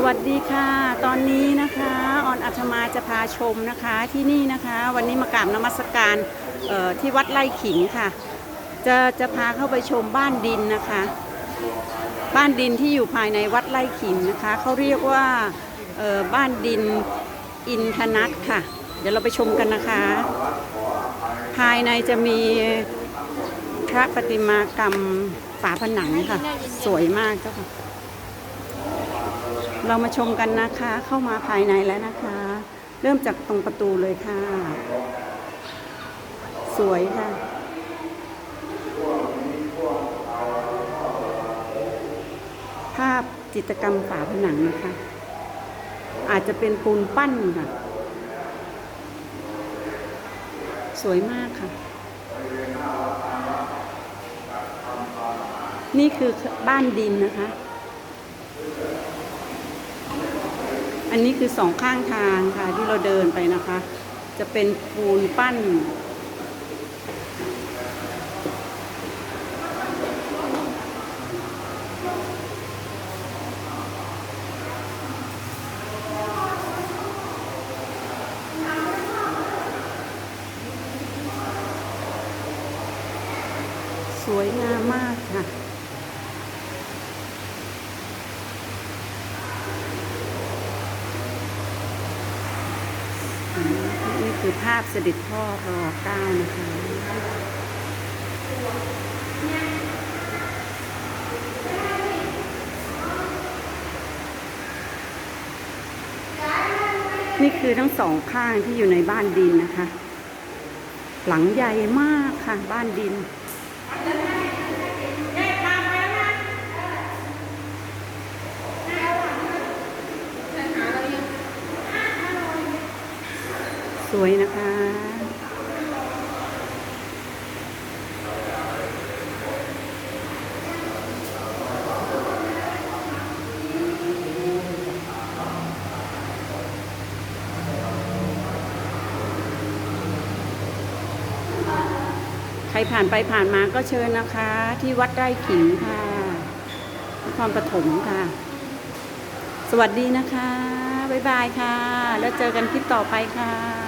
สวัสดีค่ะ ตอนนี้นะคะออนอัธมาจะพาชมนะคะที่นี่นะคะ วันนี้มากราบนมัสการที่วัดไร่ขิงค่ะ จะจะพาเข้าไปชมบ้านดินนะคะ บ้านดินที่อยู่ภายในวัดไร่ขิงนะคะเขาเรียกว่าบ้านดินอินทนัทค่ะ เดี๋ยวเราไปชมกันนะคะ ภายในจะมีพระประติมากรรมฝาผนังค่ะ สวยมากเจ้าค่ะ เรามาชมกันนะคะเข้ามาภายในแล้วนะคะ เริ่มจากตรงประตูเลยค่ะ สวยค่ะภาพจิตรกรรมฝาผนังนะคะ อาจจะเป็นปูนปั้นค่ะ สวยมากค่ะ นี่คือบ้านดินนะคะ อันนี้คือสองข้างทางค่ะที่เราเดินไปนะคะ จะเป็นปูนปั้น สวยงามมากค่ะ นี่คือภาพเสด็จพ่อรอเก้านะคะนี่คือทั้งสองข้างที่อยู่ในบ้านดินนะคะ หลังใหญ่มากค่ะบ้านดิน สวยนะคะใครผ่านไปผ่านมาก็เชิญนะคะ ที่วัดไร่ขิงค่ะนครปฐมค่ะ สวัสดีนะคะ บ๊ายบายค่ะ แล้วเจอกันคลิปต่อไปค่ะ